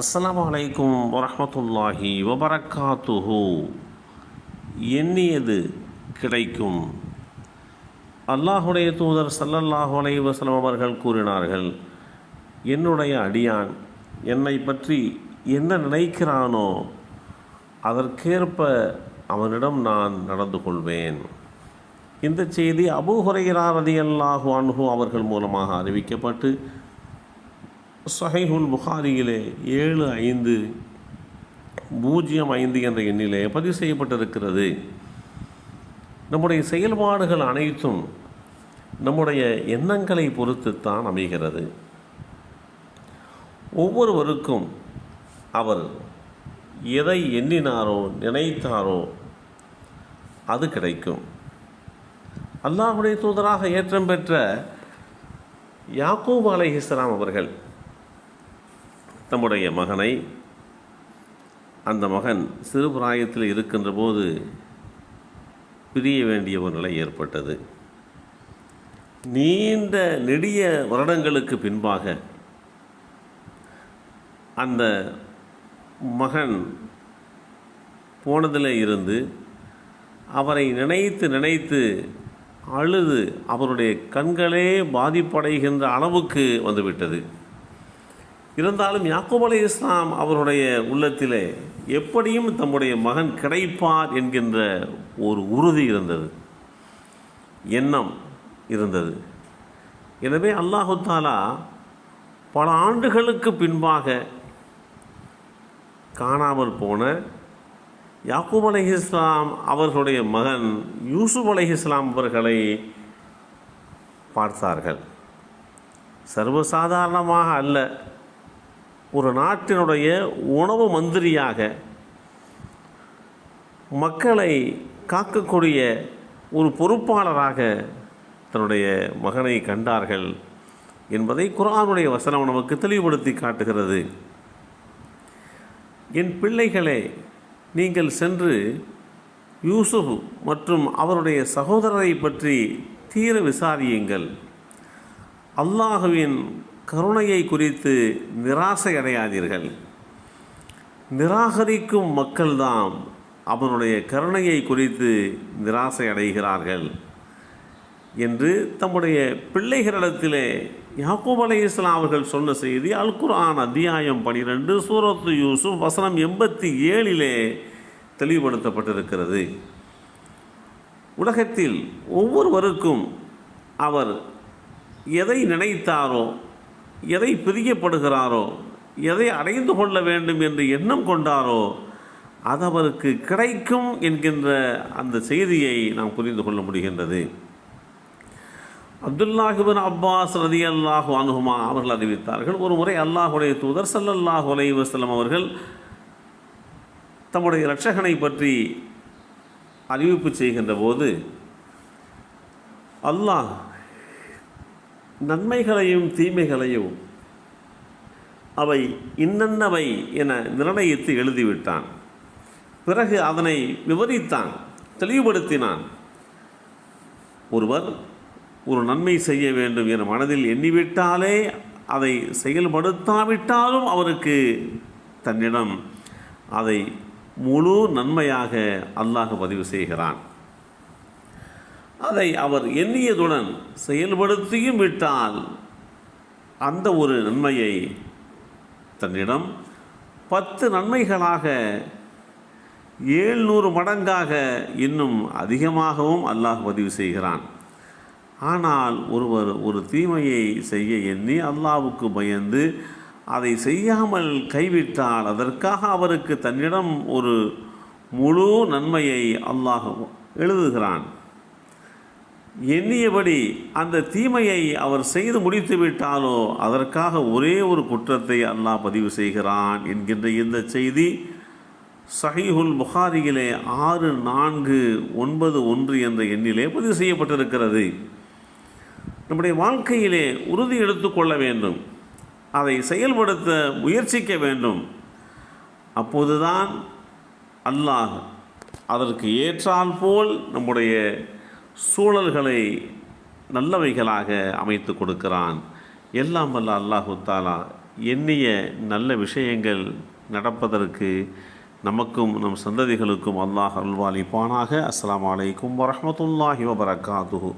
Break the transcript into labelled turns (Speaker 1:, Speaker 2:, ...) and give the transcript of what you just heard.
Speaker 1: அஸ்லாம் அலைக்கும் வரமத்துல்லாஹி வபரக்காத்துஹு. எண்ணியது கிடைக்கும். அல்லாஹுடைய தூதர் சல்லல்லாஹு அலை வசலம் அவர்கள் கூறினார்கள் என்னுடைய அடியான் என்னை பற்றி என்ன நினைக்கிறானோ அதற்கேற்ப அவனிடம் நான் நடந்து கொள்வேன். இந்த செய்தி அபூ ஹுரைரா ரலியல்லாஹு அன்ஹு அவர்கள் மூலமாக அறிவிக்கப்பட்டு சஹைஹுல் புகாரியிலே ஏழு ஐந்து பூஜ்ஜியம் ஐந்து என்ற எண்ணிலே பதிவு செய்யப்பட்டிருக்கிறது. நம்முடைய செயல்பாடுகள் அனைத்தும் நம்முடைய எண்ணங்களை பொறுத்துத்தான் அமைகிறது. ஒவ்வொருவருக்கும் அவர் எதை எண்ணினாரோ நினைத்தாரோ அது கிடைக்கும். அல்லாஹுடைய தூதராக ஏற்றம் பெற்ற யாக்கூப் அலைஹிஸ்ஸலாம் அவர்கள் தம்முடைய மகனை அந்த மகன் சிறு பிராயத்தில் இருக்கின்ற போது பிரிய வேண்டிய ஒரு நிலை ஏற்பட்டது. நீண்ட நெடிய வருடங்களுக்கு பின்பாக அந்த மகன் போனதில் இருந்து அவரை நினைத்து நினைத்து அழுது அவருடைய கண்களே பாதிப்படைகின்ற அளவுக்கு வந்துவிட்டது. இருந்தாலும் யாக்கூப் அலி இஸ்லாம் அவருடைய உள்ளத்திலே எப்படியும் தம்முடைய மகன் கிடைப்பார் என்கின்ற ஒரு உறுதி இருந்தது. எண்ணம் இருந்தது. எனவே அல்லாஹு தாலா பல ஆண்டுகளுக்கு பின்பாக காணாமல் போன யாக்கூப் அலி இஸ்லாம் அவர்களுடைய மகன் யூசுப் அலி இஸ்லாம் அவர்களை பார்த்தார்கள். சர்வசாதாரணமாக அல்ல. ஒரு நாட்டினுடைய உணவு மந்திரியாக மக்களை காக்கக்கூடிய ஒரு பொறுப்பாளராக தன்னுடைய மகனை கண்டார்கள் என்பதை குரானுடைய வசனம் நமக்கு தெளிவுபடுத்தி காட்டுகிறது. என் பிள்ளைகளே நீங்கள் சென்று யூசுப் மற்றும் அவருடைய சகோதரரை பற்றி தீர விசாரியுங்கள். அல்லாஹுவின் கருணையை குறித்து நிராசை அடையாதீர்கள். நிராகரிக்கும் மக்கள்தாம் அவனுடைய கருணையை குறித்து நிராசை அடைகிறார்கள் என்று தம்முடைய பிள்ளைகளிடத்திலே யாக்கூப் அலை இஸ்லாம் அவர்கள் சொன்ன செய்தி அல் குர்ஆன் அத்தியாயம் பனிரெண்டு சூரத்து யூசுப் வசனம் எண்பத்தி ஏழிலே தெளிவுபடுத்தப்பட்டிருக்கிறது. உலகத்தில் ஒவ்வொருவருக்கும் அவர் எதை நினைத்தாரோ எதை பிரியப்படுகிறாரோ எதை அடைந்து கொள்ள வேண்டும் என்று எண்ணம் கொண்டாரோ அது அவருக்கு கிடைக்கும் என்கின்ற அந்த செய்தியை நாம் புரிந்து கொள்ள முடிகின்றது. அப்துல்லாஹிபின் அப்பாஸ் ரதி அல்லாஹு அனுகுமா அவர்கள் அறிவித்தார்கள் ஒரு முறை அல்லாஹுடைய தூதர் சல்லல்லாஹு அலைஹி அவர்கள் தம்முடைய இரட்சகனை பற்றி அறிவிப்பு செய்கின்ற போது அல்லாஹ் நன்மைகளையும் தீமைகளையும் அவை இன்னன்னவை என நிர்ணயித்து எழுதிவிட்டான். பிறகு அதனை விவரித்தான் தெளிவுபடுத்தினான். ஒருவர் ஒரு நன்மை செய்ய வேண்டும் என மனதில் எண்ணிவிட்டாலே அதை செயல்படுத்தாவிட்டாலும் அவருக்கு தன்னிடம் அதை முழு நன்மையாக அல்லாஹ் பதிவு செய்கிறான். அதை அவர் எண்ணியதுடன் செயல்படுத்தியும் விட்டால் அந்த ஒரு நன்மையை தன்னிடம் பத்து நன்மைகளாக ஏழ்நூறு மடங்காக இன்னும் அதிகமாகவும் அல்லாஹ் பதிவு செய்கிறான். ஆனால் ஒருவர் ஒரு தீமையை செய்ய எண்ணி அல்லாவுக்கு பயந்து அதை செய்யாமல் கைவிட்டால் அதற்காக அவருக்கு தன்னிடம் ஒரு முழு நன்மையை அல்லாஹ் எழுதுகிறான். எண்ணியபடி அந்த தீமையை அவர் செய்து முடித்து விட்டாலோ அதற்காக ஒரே ஒரு குற்றத்தை அல்லாஹ் பதிவு செய்கிறான் என்கின்ற இந்த செய்தி சஹீஹுல் புகாரியிலே ஆறு நான்கு ஒன்பது ஒன்று என்ற எண்ணிலே பதிவு செய்யப்பட்டிருக்கிறது. நம்முடைய வாழ்க்கையிலே உறுதி எடுத்துக்கொள்ள வேண்டும். அதை செயல்படுத்த முயற்சிக்க வேண்டும். அப்போதுதான் அல்லாஹ் அதற்கு ஏற்றால் போல் நம்முடைய சூழல்களை நல்லவைகளாக அமைத்து கொடுக்கிறான். எல்லாம் வல்ல அல்லாஹு தாலா எண்ணிய நல்ல விஷயங்கள் நடப்பதற்கு நமக்கும் நம் சந்ததிகளுக்கும் அல்லாஹ் அல்வாலிப்பானாக அஸ்லாம் அலைக்கும் வரமத்துல்லாஹி வபரகாத்துஹு.